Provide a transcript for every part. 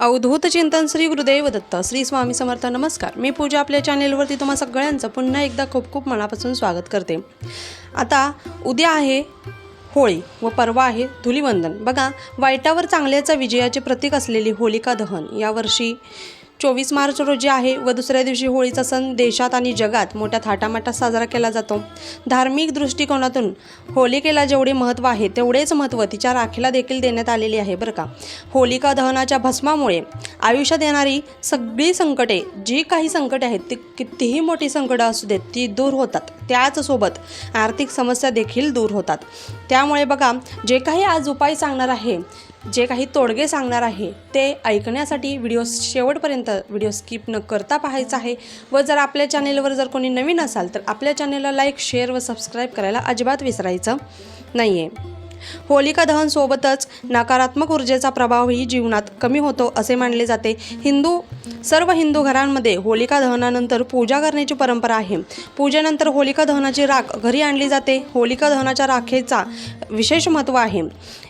अवधूत चिंतन श्री गुरुदेव दत्त श्री स्वामी समर्थ नमस्कार. मी पूजा आपल्या चॅनेलवरती तुम्हा सगळ्यांचं पुन्हा एकदा खूप खूप मनापासून स्वागत करते. आता उद्या आहे होळी व परवा आहे धुलिवंदन. बघा वाईटावर चांगल्याचा विजयाचे प्रतीक असलेली होलिका दहन. यावर्षी चोवीस मार्च रोजी आहे व दुसऱ्या दिवशी होळीचा सण देशात आणि जगात मोठ्या थाटामाटात साजरा केला जातो. धार्मिक दृष्टिकोनातून होलिकेला जेवढे महत्त्व आहे तेवढेच महत्त्व तिच्या राखीला देखील देण्यात आलेले आहे बरं का. होलिका दहनाच्या भस्मामुळे आयुष्यात येणारी सगळी संकटे जी काही संकटे आहेत ती कितीही मोठी संकटं असू देत ती दूर होतात. त्याचसोबत आर्थिक समस्या देखील दूर होतात. त्यामुळे बघा जे काही आज उपाय सांगणार आहे जे काही तोडगे सांगणार आहे ते ऐकण्यासाठी व्हिडिओ शेवटपर्यंत व्हिडिओ स्किप न करता पाहायचा आहे. व जर आपल्या चॅनेलवर जर कोणी नवीन असाल तर आपल्या चॅनेलला लाईक शेअर व सबस्क्राईब करायला अजिबात विसरायचं नाही आहे होलिका दहनसोबतच नकारात्मक ऊर्जेचा प्रभावही जीवनात कमी होतो असे मानले जाते. हिंदू सर्व हिंदू घरांमध्ये होलिका दहनानंतर पूजा करण्याची परंपरा आहे. पूजेनंतर होलिका दहनाची राख घरी आणली जाते. होलिका दहनाच्या राखेचा विशेष महत्त्व आहे.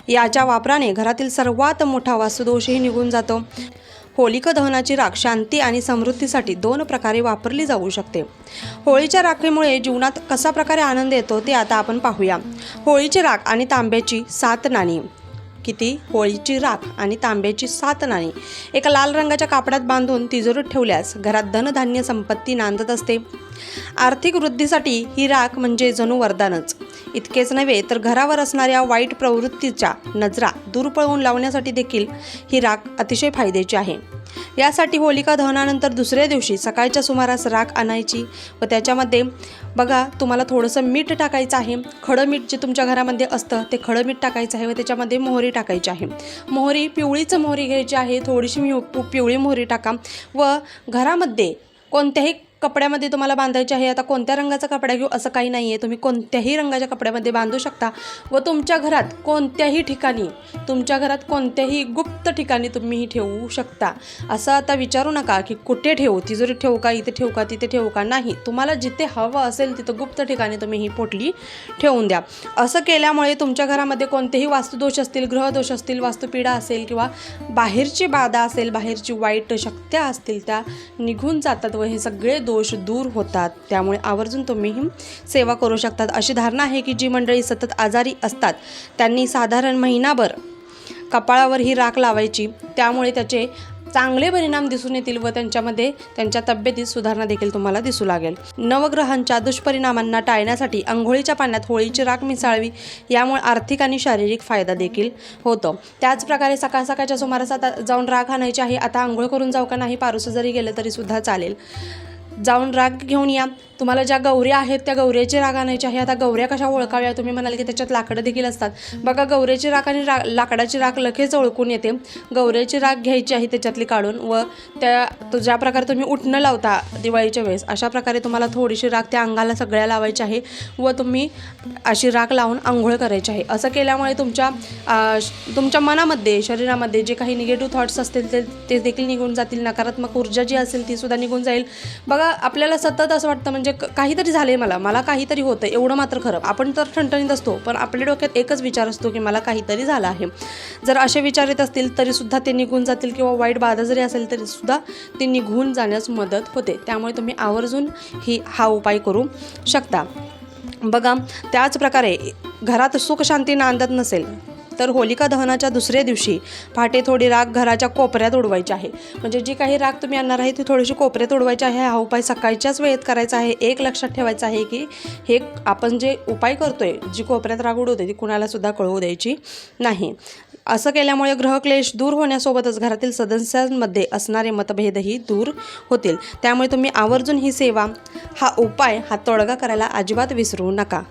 याच्या वापराने घरातील सर्वात मोठा वास्तुदोषही निघून जातो. होलिका दहनाची राख शांती आणि समृद्धीसाठी दोन प्रकारे वापरली जाऊ शकते. होळीच्या राखेमुळे जीवनात कसा प्रकारे आनंद येतो ते आता आपण पाहूया. होळीची राख आणि तांब्याची सात नाणी. किती? होळीची राख आणि तांब्याची सात नाणी. एका लाल रंगाच्या कापडात बांधून तिजोरीत ठेवल्यास घरात धनधान्य संपत्ती नांदत असते. आर्थिक वृद्धीसाठी ही राख म्हणजे जणू वरदानच इतकेच नव्हे तर घरावर असणाऱ्या वाईट प्रवृत्तीच्या नजरा दूर पळवून लावण्यासाठी देखील ही राख अतिशय फायद्याची आहे. यासाठी होलिका दहनानंतर दुसऱ्या दिवशी सकाळच्या सुमारास राख आणायची व त्याच्यामध्ये बघा तुम्हाला थोडंसं मीठ टाकायचं आहे. खडं मीठ जे तुमच्या घरामध्ये असतं ते खडं मीठ टाकायचं आहे व त्याच्यामध्ये मोहरी टाकायची आहे. मोहरी पिवळीच मोहरी घ्यायची आहे. थोडीशी मी पिवळी मोहरी टाका. व घरामध्ये कोणत्याही कपड्यामध्ये तुम्हाला बांधायचे आहे आता कोणत्या रंगाचा कपडा घेऊ असं काही नाही आहे तुम्ही कोणत्याही रंगाच्या कपड्यामध्ये बांधू शकता व तुमच्या घरात कोणत्याही ठिकाणी तुमच्या घरात कोणत्याही गुप्त ठिकाणी तुम्ही ही ठेवू शकता. असं आता विचारू नका की कुठे ठेवू तिजोरीत ठेवू का इथे ठेवू का तिथे ठेवू का नाही. तुम्हाला जिथे हवं असेल तिथं गुप्त ठिकाणी तुम्ही ही पोटली ठेवून द्या. असं केल्यामुळे तुमच्या घरामध्ये कोणतेही वास्तुदोष असतील ग्रहदोष असतील वास्तुपीडा असेल किंवा बाहेरची बाधा असेल बाहेरची वाईट शक्त्या असतील त्या निघून जातात व हे सगळे दोष दूर होतात. त्यामुळे आवर्जून तुम्हीही सेवा करू शकतात. अशी धारणा आहे की जी मंडळी सतत आजारी असतात त्यांनी साधारण महिनाभर कपाळावर ही राख लावायची. त्यामुळे त्याचे चांगले परिणाम दिसून येतील व त्यांच्यामध्ये त्यांच्या तब्येतीत सुधारणा देखील तुम्हाला दिसू लागेल. नवग्रहांच्या दुष्परिणामांना टाळण्यासाठी आंघोळीच्या पाण्यात होळीची राख मिसाळवी यामुळे आर्थिक आणि शारीरिक फायदा देखील होतो. त्याचप्रकारे सकाळ सकाळच्या सुमारास आता जाऊन राख आणायची आहे. आता आंघोळ करून जाऊ का नाही पारुसं जरी गेलं तरी सुद्धा चालेल. जाऊन राग घेऊन या. तुम्हाला ज्या गौऱ्या आहेत त्या गौऱ्याचे राग आणायचे आहे. आता गौऱ्या कशा ओळखाव्या? तुम्ही म्हणाल की त्याच्यात लाकडं देखील असतात. बघा गौऱ्याची राख आणि रा लाकडाची राख लगेच ओळखून येते. गौऱ्याची राख घ्यायची आहे त्याच्यातली काढून व त्या तो ज्या प्रकारे तुम्ही उठणं लावता दिवाळीच्या वेळेस अशा प्रकारे तुम्हाला थोडीशी राख त्या अंगाला सगळ्या लावायची आहे व तुम्ही अशी राख लावून आंघोळ करायची आहे. असं केल्यामुळे तुमच्या तुमच्या मनामध्ये शरीरामध्ये जे काही निगेटिव्ह थॉट्स असतील ते ते देखील निघून जातील. नकारात्मक ऊर्जा जी असेल ती सुद्धा निघून जाईल. बघा आपल्याला सतत असं वाटतं म्हणजे काहीतरी झालं आहे मला मला काहीतरी होतं एवढं मात्र खरं. आपण तर ठणठणीत असतो पण आपल्या डोक्यात एकच विचार असतो की मला काहीतरी झालं आहे. जर असे विचार येत असतील तरीसुद्धा ते निघून जातील किंवा वाईट बाधा जरी असेल तरीसुद्धा ते निघून जाण्यास मदत होते. त्यामुळे तुम्ही आवर्जून ही हा उपाय करू शकता. बघा त्याच प्रकारे घरात सुखशांती नांदत नसेल तर होलिका दहनाच्या दुसऱ्या दिवशी पहाटे थोडी राख घराच्या कोपऱ्यात उडवायची आहे. म्हणजे जी काही राख तुम्ही आणणार आहे ती थोडीशी कोपऱ्यात उडवायची आहे. हा उपाय सकाळच्याच वेळेत करायचा आहे. एक लक्षात ठेवायचं आहे की हे आपण जे उपाय करतोय जी कोपऱ्यात राख उडवते ती कुणालासुद्धा कळवू द्यायची नाही. असं केल्यामुळे ग्रहक्लेश दूर होण्यासोबतच घरातील सदस्यांमध्ये असणारे मतभेदही दूर होतील. त्यामुळे तुम्ही आवर्जून ही सेवा हा उपाय हा तोडगा करायला अजिबात विसरू नका.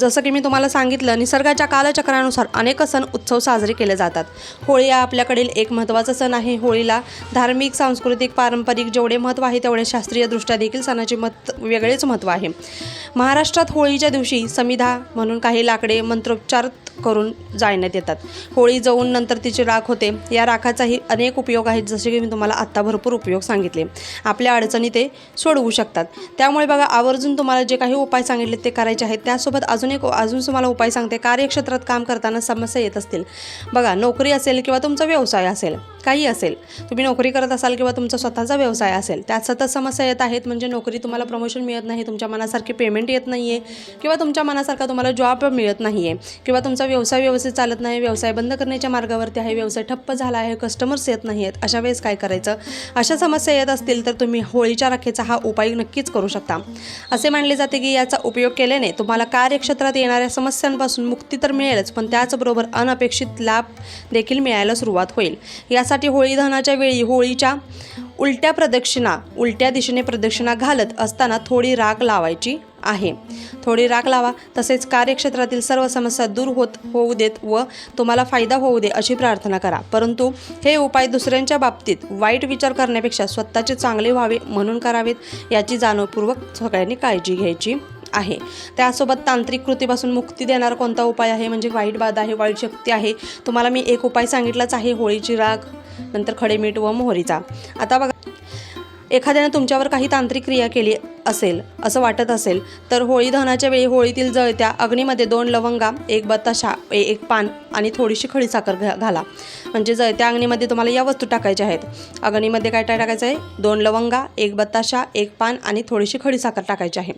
जसं की मी तुम्हाला सांगितलं निसर्गाच्या कालचक्रानुसार अनेक सण उत्सव साजरे केले जातात. होळी हा आपल्याकडील एक महत्त्वाचा सण आहे. होळीला धार्मिक सांस्कृतिक पारंपरिक जेवढे महत्त्व आहे तेवढे शास्त्रीयदृष्ट्या देखील सणाचे मत वेगळेच महत्त्व आहे. महाराष्ट्रात होळीच्या दिवशी समिधा म्हणून काही लाकडे मंत्रोच्चार करून जाळण्यात येतात. होळी जवून नंतर तिची राख होते. या राखाचाही अनेक उपयोग आहेत जसे की मी तुम्हाला आत्ता भरपूर उपयोग सांगितले. आपल्या अडचणी ते सोडवू शकतात. त्यामुळे बघा आवर्जून तुम्हाला जे काही उपाय सांगितले ते करायचे आहेत. त्यासोबत अजून एक अजून तुम्हाला उपाय सांगते. कार्यक्षेत्रात काम करताना समस्या येत असतील. बघा नोकरी असेल किंवा तुमचा व्यवसाय असेल काही असेल तुम्ही नोकरी करत असाल किंवा तुमचा स्वतःचा व्यवसाय असेल त्यात सतत समस्या येत आहेत. म्हणजे नोकरी तुम्हाला प्रमोशन मिळत नाही तुमच्या मनासारखे पेमेंट येत नाही आहे किंवा तुमच्या मनासारखा तुम्हाला जॉब मिळत नाही आहे किंवा तुमचा व्यवसाय व्यवस्थित चालत नाही व्यवसाय बंद करण्याच्या मार्गावरती आहे व्यवसाय ठप्प झाला आहे कस्टमर्स येत नाही आहेत अशा वेळेस काय करायचं? अशा समस्या येत असतील तर तुम्ही होळीच्या राखेचा हा उपाय नक्कीच करू शकता. असे मानले जाते की याचा उपयोग केल्याने तुम्हाला कार्यक्षेत्रात येणाऱ्या समस्यांपासून मुक्ती तर मिळेलच पण त्याचबरोबर अनपेक्षित लाभ देखील मिळायला सुरुवात होईल. यासाठी होळी दहनाच्या वेळी होळीच्या उलट्या प्रदक्षिणा उलट्या दिशेने प्रदक्षिणा घालत असताना थोडी राग लावायची. आहे. थोडी राग लावा. तसेच कार्यक्षेत्रातील सर्व समस्या दूर होत होऊ देत व तुम्हाला फायदा होऊ दे अशी प्रार्थना करा. परंतु हे उपाय दुसऱ्यांच्या बाबतीत वाईट विचार करण्यापेक्षा स्वतःचे चांगले व्हावे म्हणून करावेत याची जाणीवपूर्वक सगळ्यांनी काळजी घ्यायची आहे. त्यासोबत तांत्रिक कृतीपासून मुक्ती देणारा कोणता उपाय आहे? म्हणजे वाईट बाधा आहे वाईट शक्ती आहे. तुम्हाला मी एक उपाय सांगितलाच आहे होळीची राग नंतर खडे मीठ व मोहरीचा. आता बघा एखाद्याने तुमच्यावर काही तांत्रिक क्रिया केली असेल असं वाटत असेल तर होळी दहनाच्या वेळी होळीतील जळत्या अग्नीमध्ये दोन लवंगा एक बताशा एक पान आणि थोडीशी खडीसाखर घा घाला. म्हणजे जळत्या अग्नीमध्ये तुम्हाला या वस्तू टाकायच्या आहेत. अग्नीमध्ये काय काय टाकायचं आहे? दोन लवंगा एक बताशा एक पान आणि थोडीशी खडीसाखर टाकायची आहे.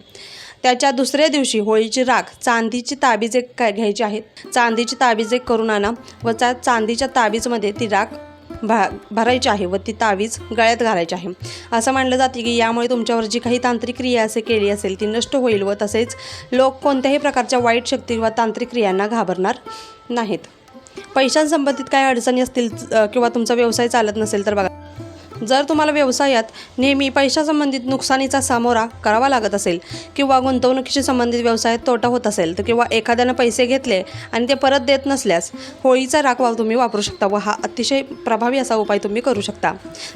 त्याच्या दुसऱ्या दिवशी होळीची राख चांदीची ताबीज एक काय घ्यायची आहेत चांदीची ताबीज एक करून आणा व त्या चांदीच्या ताबीजमध्ये ती राख भा भरायची आहे व ती तावीज गळ्यात घालायची आहे. असं मानलं जाते की यामुळे तुमच्यावर जी काही तांत्रिक क्रिया असे केली असेल ती नष्ट होईल व तसेच लोक कोणत्याही प्रकारच्या वाईट शक्ती किंवा तांत्रिक क्रियांना घाबरणार नाहीत. पैशांसंबंधित काही अडचणी असतील किंवा तुमचा व्यवसाय चालत नसेल तर बघा. जर तुम्हाला व्यवसायात नेहमी पैशासंबंधित नुकसानीचा सामोरा करावा लागत असेल किंवा गुंतवणुकीशी संबंधित व्यवसायात तोटा होत असेल तर किंवा एखाद्यानं पैसे घेतले आणि ते परत देत नसल्यास होळीचा राखवाव तुम्ही वापरू शकता व हा अतिशय प्रभावी असा उपाय तुम्ही करू शकता.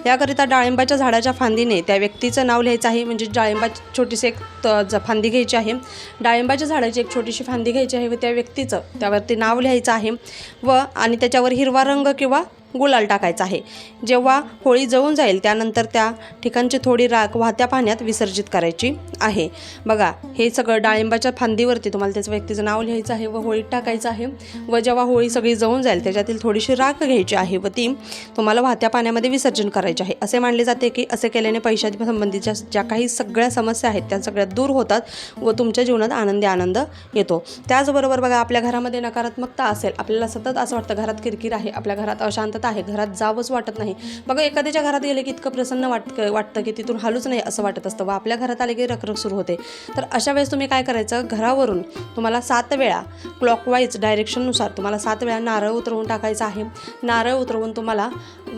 याकरिता डाळिंबाच्या झाडाच्या फांदीने त्या व्यक्तीचं नाव लिहायचं आहे म्हणजे डाळिंबाची छोटीशी एक त- ज- फांदी घ्यायची आहे. डाळिंबाच्या झाडाची एक छोटीशी फांदी घ्यायची आहे व त्या व्यक्तीचं त्यावरती नाव लिहायचं आहे व आणि त्याच्यावर हिरवा रंग किंवा गुलाल टाकायचा आहे. जेव्हा होळी जळून जाईल त्यानंतर त्या ठिकाणची थोडी राख वाहत्या पाण्यात विसर्जित करायची आहे. बघा हे सगळं डाळिंबाच्या फांदीवरती तुम्हाला त्याचं व्यक्तीचं नाव लिहायचं आहे व होळीत टाकायचं आहे. व जेव्हा होळी सगळी जळून जाईल त्याच्यातील थोडीशी राख घ्यायची आहे व ती तुम्हाला वाहत्या पाण्यामध्ये विसर्जन करायचे आहे. असे मानले जाते की असे केल्याने पैशाच्या संबंधीच्या ज्या काही सगळ्या समस्या आहेत त्या सगळ्या दूर होतात व तुमच्या जीवनात आनंदी आनंद येतो. त्याचबरोबर बघा आपल्या घरामध्ये नकारात्मकता असेल आपल्याला सतत असं वाटतं घरात किरकिर आहे आपल्या घरात अशांत वाटत आहे. घरात जावंच वाटत नाही. बघा एखाद्याच्या घरात गेले की इतकं प्रसन्न वाट वाटतं की तिथून हालूच नाही असं वाटत असतं. व आपल्या घरात आले की रखरख सुरू होते. तर अशा वेळेस तुम्ही काय करायचं? घरावरून तुम्हाला सात वेळा क्लॉकवाईज डायरेक्शननुसार तुम्हाला सात वेळा नारळ उतरवून टाकायचा आहे. नारळ उतरवून तुम्हाला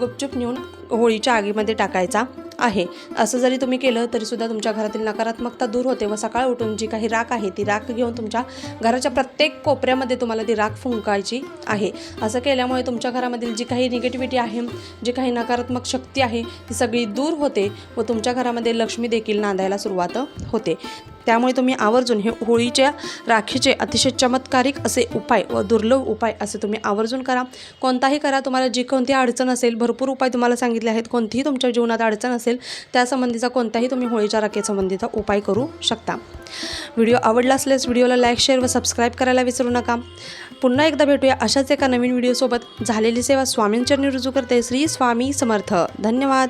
गुपचूप नेऊन होळीच्या आगीमध्ये टाकायचा. आहे. असं जरी तुम्ही केलं तरीसुद्धा तुमच्या घरातील नकारात्मकता दूर होते व सकाळ उठून जी काही राख आहे ती राख घेऊन तुमच्या घराच्या प्रत्येक कोपऱ्यामध्ये तुम्हाला ती राख फुंकायची आहे. असं केल्यामुळे तुमच्या घरामधील जी काही निगेटिव्हिटी आहे जी काही नकारात्मक शक्ती आहे ती सगळी दूर होते व तुमच्या घरामध्ये लक्ष्मी देखील नांदायला सुरुवात होते. त्यामुळे तुम्ही आवर्जून हे होळीच्या राखीचे अतिशय चमत्कारिक असे उपाय व दुर्लभ उपाय असे तुम्ही आवर्जून करा. कोणताही करा तुम्हाला जी कोणती अडचण असेल भरपूर उपाय तुम्हाला सांगितले आहेत. कोणतीही तुमच्या जीवनात अडचण असेल त्यासंबंधीचा कोणताही तुम्ही होळीच्या राखेसंबंधीचा उपाय करू शकता. व्हिडिओ आवडला असल्यास व्हिडिओला लाईक शेअर व सबस्क्राईब करायला विसरू नका. पुन्हा एकदा भेटूया अशाच एका नवीन व्हिडिओसोबत. झालेली सेवा स्वामींचरणी रुजू करते. श्री स्वामी समर्थ. धन्यवाद.